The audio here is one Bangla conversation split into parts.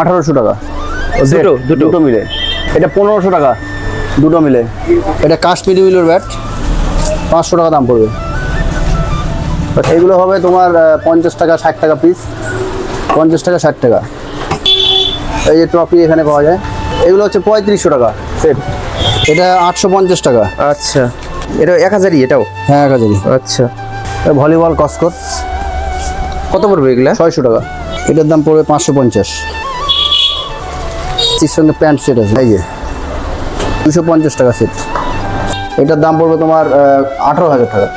আঠারোশো টাকা। দুটো দুটো। দুটো মিলে। এটা পনেরোশো টাকা দুটো মিলে। এটা কাশ্মীরি মিলের ব্যাট পাঁচশো টাকা দাম পড়বে। এইগুলো হবে তোমার পঞ্চাশ টাকা ষাট টাকা পিস পঞ্চাশ টাকা ষাট টাকা। এই যে ট্রফি এখানে পাওয়া যায়। এগুলো হচ্ছে পঁয়ত্রিশশো টাকা সেট এটা আটশো পঞ্চাশ টাকা। আচ্ছা। এটা এক হাজারই এটাও? হ্যাঁ এক হাজারই। আচ্ছা। ভলিবল কসকট। কত পড়বে এগুলো? ছয়শো টাকা। এটার দাম পড়বে পাঁচশো পঞ্চাশ। এর সঙ্গে প্যান্ট সেট আছে। এই যে দুশো পঞ্চাশ টাকা সেট। এটার দাম পড়বে তোমার আঠারো হাজার টাকা।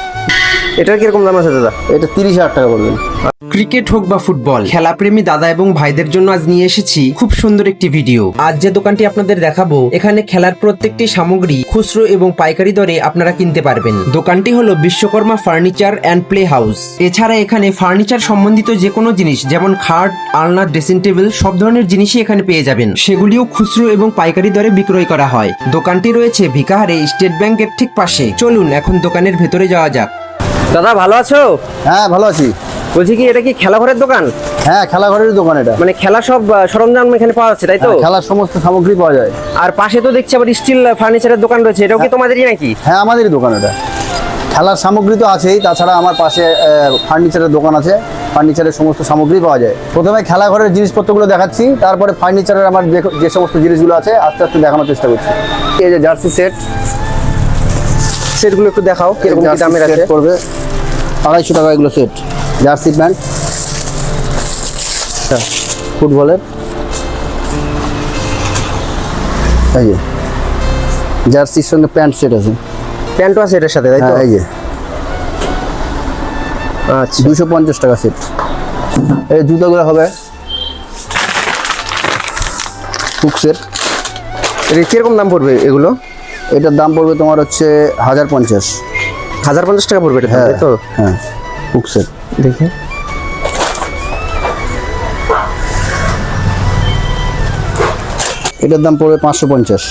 এটার কীরকম দাম আছে দাদা? এটা তিরিশ হাজার টাকা পড়বে ক্রিকেট হোক বা ফুটবল খেলাপ্রেমী দাদা এবং ভাইদের জন্য আজ নিয়ে এসেছি খুব সুন্দর একটি ভিডিও। আজ যে দোকানটি আপনাদের দেখাবো এখানে খেলার প্রত্যেকটি সামগ্রী খুচরো এবং পাইকারি দরে আপনারা কিনতে পারবেন। দোকানটি হলো Vishwakarma furniture and play house এছাড়া এখানে ফার্নিচার সম্বন্ধিত যে কোনো জিনিস যেমন খাট আলনা ড্রেসিং টেবিল সব ধরনের জিনিসই এখানে পেয়ে যাবেন। সেগুলিও খুচরো এবং পাইকারি দরে বিক্রয় করা হয়। দোকানটি রয়েছে ভিকাহারে স্টেট ব্যাংকের ঠিক পাশে। চলুন এখন দোকানের ভেতরে যাওয়া যাক। দাদা ভালো আছো? হ্যাঁ ভালো আছি। বলছি কি এটা কি খেলাঘরের দোকান? হ্যাঁ খেলাঘরের দোকান এটা। মানে খেলা সব সরঞ্জাম এখানে পাওয়া যাচ্ছে তাই তো? হ্যাঁ, খেলার সমস্ত সামগ্রী পাওয়া যায়। আর পাশে তো দেখছি আবার স্টিল ফার্নিচারের দোকান রয়েছে এটাও কি তোমাদেরই নাকি? হ্যাঁ আমাদেরই দোকান এটা। খেলার সামগ্রী তো আছেই তাছাড়া আমার পাশে ফার্নিচারের দোকান আছে ফার্নিচারের সমস্ত সামগ্রী পাওয়া যায়। প্রথমে খেলাঘরের জিনিসপত্রগুলো দেখাচ্ছি তারপরে ফার্নিচারের আমার যে সমস্ত জিনিসগুলো আছে আস্তে আস্তে দেখানোর চেষ্টা করছি। এই যে জার্সি সেট সেটগুলো একটু দেখাও কীরকম দামের আছে। পড়বে। আড়াইশো টাকা এগুলো সেট। Jersey pant. ফুটবলের। এই যে জার্সির সঙ্গে প্যান্ট সেট আছে। প্যান্টও আছে এটার সাথে তাই তো? হ্যাঁ এই যে। আচ্ছা। দুশো পঞ্চাশ টাকা সেট। এই জুতোগুলো হবে। হুকসের এটা কীরকম দাম পড়বে এগুলো? এটার দাম পড়বে তোমার হচ্ছে হাজার পঞ্চাশ। হাজার পঞ্চাশ টাকা পড়বে এটা হ্যাঁ তো? হ্যাঁ হুকসের দেখি। এটার দাম পড়বে পাঁচশো পঞ্চাশ।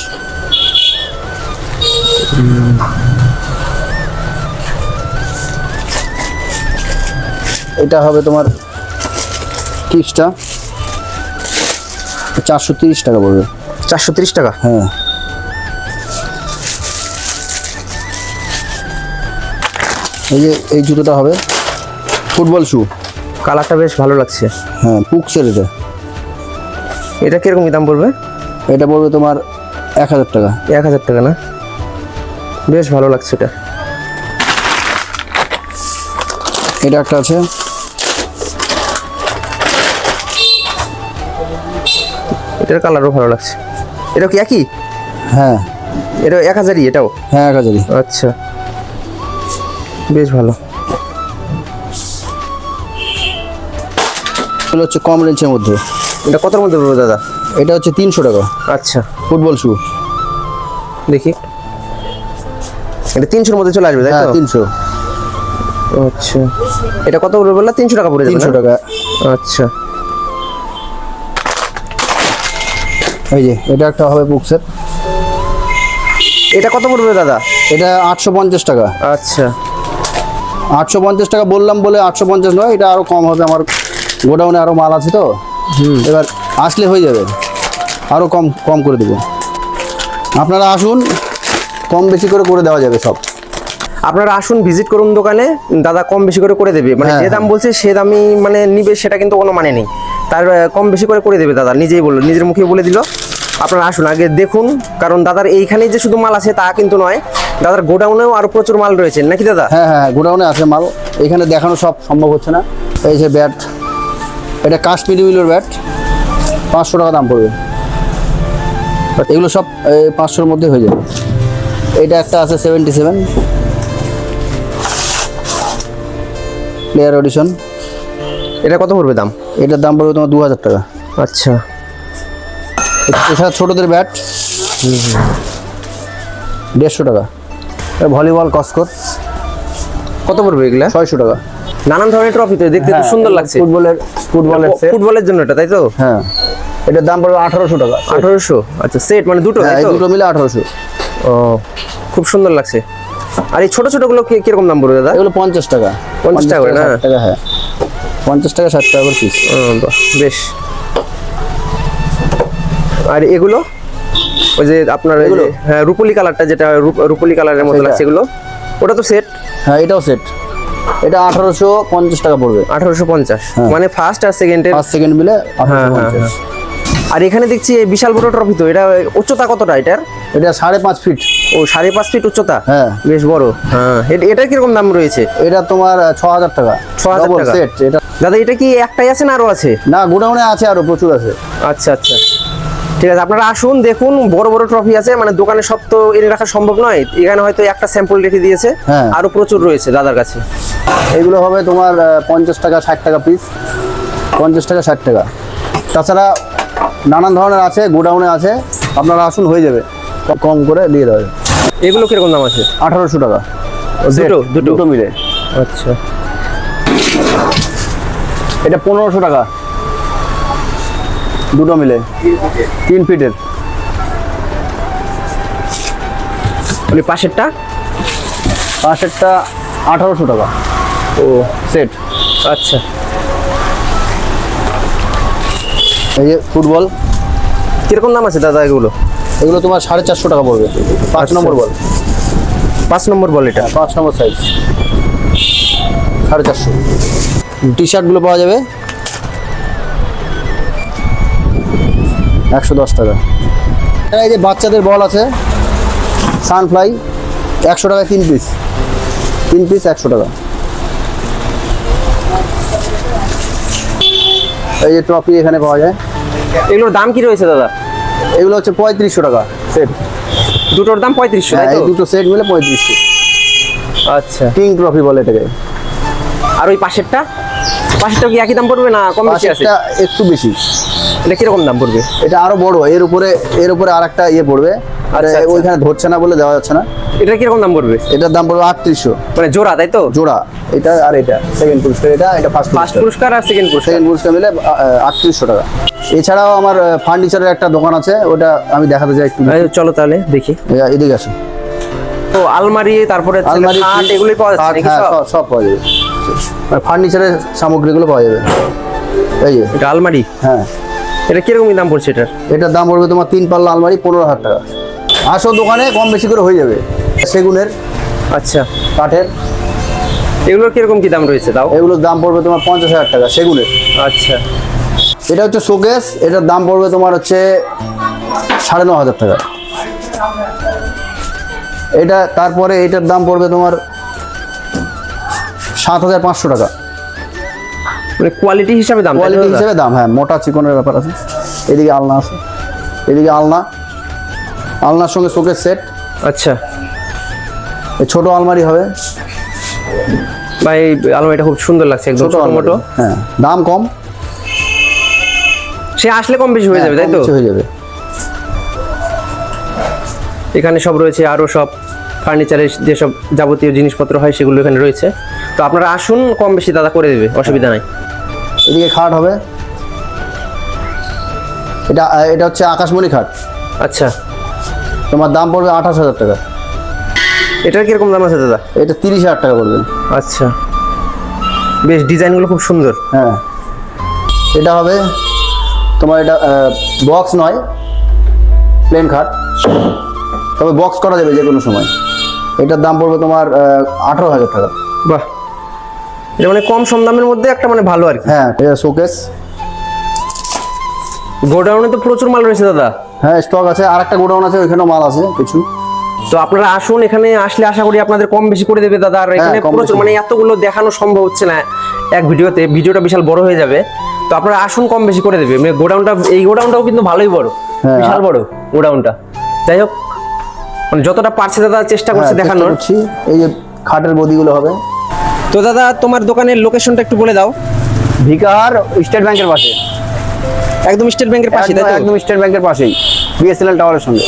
এটা হবে তোমার কিক্সটা চারশো তিরিশ টাকা পড়বে। চারশো তিরিশ টাকা? হ্যাঁ। এই যে এই জুতোটা হবে। ফুটবল শু কালারটা বেশ ভালো লাগছে। হ্যাঁ পুকসের এটা। এটা কীরকম দাম পড়বে? এটা পড়বে তোমার এক হাজার টাকা। এক হাজার টাকা না? বেশ ভালো লাগছে এটা। এটা একটা আছে। এটার কালারও ভালো লাগছে। এটা কি একই? হ্যাঁ। এটা এক হাজারই এটাও? হ্যাঁ এক হাজারই। আচ্ছা। বেশ ভালো। এগুলো হচ্ছে কম রেঞ্জের মধ্যে। এটা কতর মধ্যে পড়বে দাদা? এটা হচ্ছে তিনশো টাকা। আচ্ছা। ফুটবল শু দেখি। এটা তিনশোর মধ্যে চলে আসবে তাই হ্যাঁ তো তিনশো। আচ্ছা। এটা কত পড়বে বললা? তিনশো টাকা পড়ে তিনশো টাকা। আচ্ছা। এই যে এটা একটা হবে বুকসের এটা কত পড়বে দাদা? এটা আটশো পঞ্চাশ টাকা। আচ্ছা। আটশো পঞ্চাশ টাকা বললাম বলে আটশো পঞ্চাশ নয় এটা আরও কম হবে আমার গোডাউনে আরও মাল আছে তো? এবার আসলে হয়ে যাবে। আরও কম কম করে দেবো। আপনারা আসুন কম বেশি করে করে দেওয়া যাবে সব। আপনারা আসুন ভিজিট করুন দোকানে। দাদা কম বেশি করে করে দেবে। মানে হ্যাঁ, যে দাম বলছে সে দামই মানে নিবে সেটা কিন্তু কোনো মানে নেই। তার কম বেশি করে করে দেবে দাদা। নিজেই বলল নিজের মুখে বলে দিল। আপনারা আসুন আগে দেখুন। কারণ দাদার এইখানেই যে শুধু মাল আছে তা কিন্তু নয়। দাদার গোডাউনেও আরও প্রচুর মাল রয়েছে। নাকি দাদা? হ্যাঁ হ্যাঁ গোডাউনে আছে মাল। এখানে দেখানো সব সম্ভব হচ্ছে না। এই যে ব্যাট এটা কাশ্মীরি মিলের ব্যাট। পাঁচশো টাকা দাম পড়বে। এগুলো সব পাঁচশোর মধ্যে হয়ে যাবে। এটা একটা আছে সেভেন্টি সেভেন প্লেয়ার অডিশন এটা কত পড়বে দাম? এটার দাম পড়বে তোমার দু হাজার টাকা। আচ্ছা। এছাড়া ছোটোদের ব্যাট। দেড়শো টাকা। ভলিবল কসকট কত পড়বে এগুলো? ছয়শো টাকা। নানান ধরনের ট্রফি তো দেখতে তো সুন্দর লাগছে। ফুটবলের ফুটবলের। ফুটবলের জন্য এটা তাই তো? হ্যাঁ। এটার দাম পড়বে আঠারোশো টাকা আঠারোশো? আচ্ছা সেট মানে দুটো হ্যাঁ দুটো মিলে আঠারোশো। ও খুব সুন্দর লাগছে। আর এই ছোট ছোটগুলো কি- কীরকম দাম পড়বে দাদা? এগুলো পঞ্চাশ টাকা। 50 টাকা করে না? টাকা হ্যাঁ। পঞ্চাশ টাকা ষাট টাকা করে পিস বেশ। আর এগুলো? ওই যে আপনার এগুলো? হ্যাঁ রুপলি কালারটা যেটা রূপ- রুপলি কালারের মতো লাগছে এগুলো। ওটা তো সেট হ্যাঁ এটাও সেট এটা আঠারোশো পঞ্চাশ টাকা পড়বে। আঠারোশো পঞ্চাশ। হ্যাঁ। মানে ফার্স্ট আর সেকেন্ডের পাঁচ সেকেন্ড মিলে হ্যাঁ, হ্যাঁ, আর এখানে দেখছি বিশাল বড় ট্রফি তো এটা উচ্চতা কতটা এটার? এটা সাড়ে পাঁচ ফিট ও সাড়ে পাঁচ ফিট উচ্চতা? হ্যাঁ। বেশ বড়। হ্যাঁ এটা- কীরকম দাম রয়েছে? এটা তোমার ছ হাজার টাকা। 6,000 Double টাকা। set এটা দাদা এটা কি একটাই আছে না আরও আছে? না গোডাউনে আছে আরও প্রচুর আছে। আচ্ছা আচ্ছা। ঠিক আছে আপনারা আসুন দেখুন বড় বড় ট্রফি আছে মানে দোকানে সব তো এনে রাখা সম্ভব নয় এখানে হয়তো একটা স্যাম্পল রেখে দিয়েছে হ্যাঁ। আরও প্রচুর রয়েছে দাদার কাছে। এগুলো হবে তোমার পঞ্চাশ টাকা ষাট টাকা পিস পঞ্চাশ টাকা ষাট টাকা। তাছাড়া নানান ধরনের আছে গোডাউনে আছে আপনারা আসুন হয়ে যাবে। কম করে দিয়ে দেওয়া দেবে এগুলো কীরকম দাম আছে? আঠারোশো টাকা। দুটো? দুটো মিলে। আচ্ছা। এটা পনেরোশো টাকা। দুটো মিলে। তিন ফিটের। মানে পাশেরটা? পাঁচেরটা আঠারোশো টাকা। ও সেট। আচ্ছা। এই যে ফুটবল। কীরকম দাম আছে দাদা এগুলো? এগুলো তোমার সাড়ে চারশো টাকা পড়বে। পাঁচ আচ্ছা। নম্বর বল। পাঁচ নম্বর বল এটা? পাঁচ নম্বর সাইজ সাড়ে চারশো। টি শার্টগুলো পাওয়া যাবে? একশো দশ টাকা। এই যে বাচ্চাদের বল আছে সানফ্লাই একশো টাকা তিন পিস। তিন পিস একশো টাকা। এই যে ট্রফি এখানে পাওয়া যায়। এগুলোর দাম কি রয়েছে দাদা? এগুলো হচ্ছে পঁয়ত্রিশশো টাকা সেট। দুটোর দাম পঁয়ত্রিশশো হ্যাঁ এই দুটো সেট মিলে পঁয়ত্রিশশো। আচ্ছা। কিং ট্রফি বলে এটাকে। আর ওই পাশেরটা? পাশেরটা কি একই দাম পড়বে না কম বেশি আছে? একটু বেশি। এটা কীরকম দাম পড়বে? এটা আরও বড় এর উপরে এর উপরে আর একটা ইয়ে পড়বে। আর আচ্ছা, আচ্ছা। ওইখানে ধরছে না বলে দেওয়া যাচ্ছে না। এটা কীরকম দাম পড়বে? এটার দাম পড়বে আটত্রিশশো। মানে জোড়া তাই তো? জোড়া এটা আর এটা সেকেন্ড পুরস্কার এটা এটা ফার্স্ট ফার্স্ট পুরস্কার আর সেকেন্ড পুরস্কার? সেকেন্ড পুরস্কার মিলে আটত্রিশশো টাকা। এছাড়াও আমার ফার্নিচারের একটা দোকান আছে ওটা আমি দেখাতে চাই একটু। চলো তাহলে দেখি। এদিকে আসো। তো আলমারি তারপরে আলমারি এগুলোই পাওয়া যাচ্ছে হ্যাঁ সব? পাওয়া যাবে। ফার্নিচারের সামগ্রীগুলো পাওয়া যাবে। এই আলমারি? হ্যাঁ। এটা কীরকম দাম পড়ছে এটার? এটার দাম পড়বে তোমার তিন পাল্লা আলমারি পনেরো হাজার টাকা। আসো দোকানে কম বেশি করে হয়ে যাবে। সেগুনের আচ্ছা। কাঠের। এগুলোর কীরকম কি দাম রয়েছে তাও? এগুলোর দাম পড়বে তোমার পঞ্চাশ হাজার টাকা সেগুনের। আচ্ছা। এটা হচ্ছে শোকেস এটার দাম পড়বে তোমার হচ্ছে সাড়ে ন হাজার টাকা। এটা তারপরে এটার দাম পড়বে তোমার সাত হাজার পাঁচশো টাকা। মানে কোয়ালিটি হিসাবে দাম কোয়ালিটি? হিসেবে দাম হ্যাঁ মোটা চিকনের ব্যাপার আছে। এদিকে আলনা আছে। এদিকে আলনা। আলনার সঙ্গে শোকেস সেট। আচ্ছা। ছোট আলমারি হবে। ভাই আলমারিটা খুব সুন্দর লাগছে একদম ছোট মোটো হ্যাঁ। দাম কম। সে আসলে কম বেশি হয়ে যাবে তাই হ্যাঁ, তো? হয়ে যাবে। এখানে সব রয়েছে আরও সব। ফার্নিচারের যেসব যাবতীয় জিনিসপত্র হয় সেগুলো এখানে রয়েছে। তো আপনারা আসুন কম বেশি দাদা করে দেবে অসুবিধা নাই। এদিকে খাট হবে। এটা এটা হচ্ছে আকাশমণি খাট। আচ্ছা। তোমার দাম পড়বে আঠাশ হাজার টাকা। এটার কীরকম দাম আছে দাদা? এটা তিরিশ হাজার টাকা পড়বে। আচ্ছা। বেশ ডিজাইনগুলো খুব সুন্দর। হ্যাঁ। এটা হবে তোমার এটা বক্স নয় প্লেন খাট। তবে বক্স করা যাবে যে কোনো সময়। এটার দাম পড়বে তোমার আঠারো হাজার টাকা। বাহ। এটা মানে কম সম দামের মধ্যে একটা মানে ভালো আর কি। হ্যাঁ এটা শোকেস গোডাউনে তো প্রচুর মাল রয়েছে দাদা। হ্যাঁ স্টক আছে আর একটা গোডাউন আছে ওইখানেও মাল আছে কিছু। তো আপনারা আসুন এখানে আসলে আশা করি আপনাদের কম বেশি করে দেবে দাদা। আর এখানে হ্যাঁ, প্রচুর মানে এতগুলো দেখানো সম্ভব হচ্ছে না এক ভিডিওতে। ভিডিওটা বিশাল বড় হয়ে যাবে। তো আপনারা আসুন কম বেশি করে দেবে। মানে গোডাউনটা এই গোডাউনটাও কিন্তু ভালোই বড়। হ্যাঁ। বিশাল বড় গোডাউনটা। যাই হোক মানে যতটা পারছে দাদা চেষ্টা হ্যাঁ, করছে চেষ্টা দেখানোর। এই যে খাটের বদিগুলো হবে। তো দাদা তোমার দোকানের লোকেশনটা একটু বলে দাও। ভিকার স্টেট ব্যাংকের পাশে। একদম স্টেট ব্যাংকের পাশে একদম স্টেট ব্যাংকের পাশেই বিএসএনএল টাওয়ারের সঙ্গে।